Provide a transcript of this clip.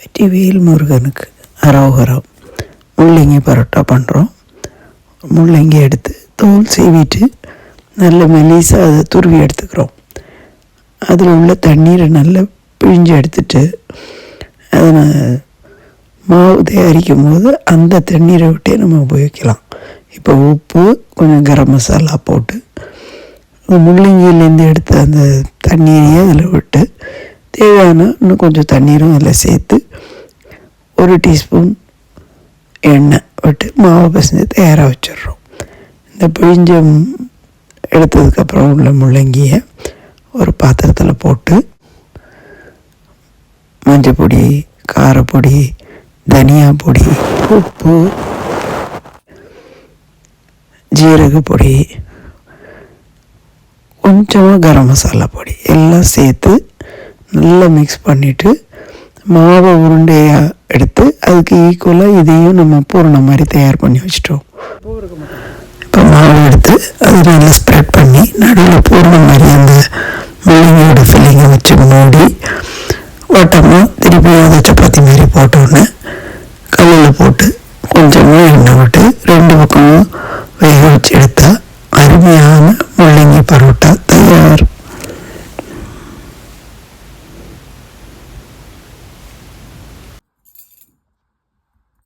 வெற்றிவேல் முருகனுக்கு அரோகரம். முள்ளங்கி பரோட்டா பண்ணுறோம் முள்ளங்கி எடுத்து தோல் சீவிட்டு நல்ல மெலிசாக அதை துருவி எடுத்துக்கிறோம். அதில் உள்ள தண்ணீரை நல்லா பிழிஞ்சு எடுத்துட்டு அதை நான் மாவு தயாரிக்கும் போது அந்த தண்ணீரை விட்டே நம்ம உபயோகிக்கலாம். இப்போ உப்பு கொஞ்சம் கரம் மசாலா போட்டு முள்ளங்கியிலேருந்து எடுத்த அந்த தண்ணீரையே அதில் விட்டு தேவையான இன்னும் கொஞ்சம் தண்ணீரும் அதில் சேர்த்து ஒரு டீஸ்பூன் எண்ணெய் விட்டு மாவு பிசைஞ்சு தயாராக வச்சிடுறோம். இந்த பிழிஞ்சம் எடுத்ததுக்கப்புறம் உள்ள முள்ளங்கியை ஒரு பாத்திரத்தில் போட்டு மஞ்சள் பொடி காரப்பொடி தனியா பொடி உப்பு ஜீரக பொடி கொஞ்சமாக கரம் மசாலா பொடி எல்லாம் சேர்த்து நல்லா மிக்ஸ் பண்ணிவிட்டு மாவை உருண்டையாக எடுத்து அதுக்கு ஈக்குவலாக இதையும் நம்ம பூரண மாதிரி தயார் பண்ணி வச்சிட்டோம். இப்போ மாவு எடுத்து அதை நல்லா ஸ்ப்ரெட் பண்ணி நடுவில் பூரண மாதிரி அந்த முள்ளங்கியோட ஃபில்லிங்கை வச்சு மூடி வட்டமாக திருப்பி அதை சப்பாத்தி மாதிரி போட்டோன்னே கல்லில் போட்டு கொஞ்சமாக எண்ணெய் விட்டு ரெண்டு பக்கமும் வேக வச்சு எடுத்தால் அருமையான முள்ளங்கி பரோட்டா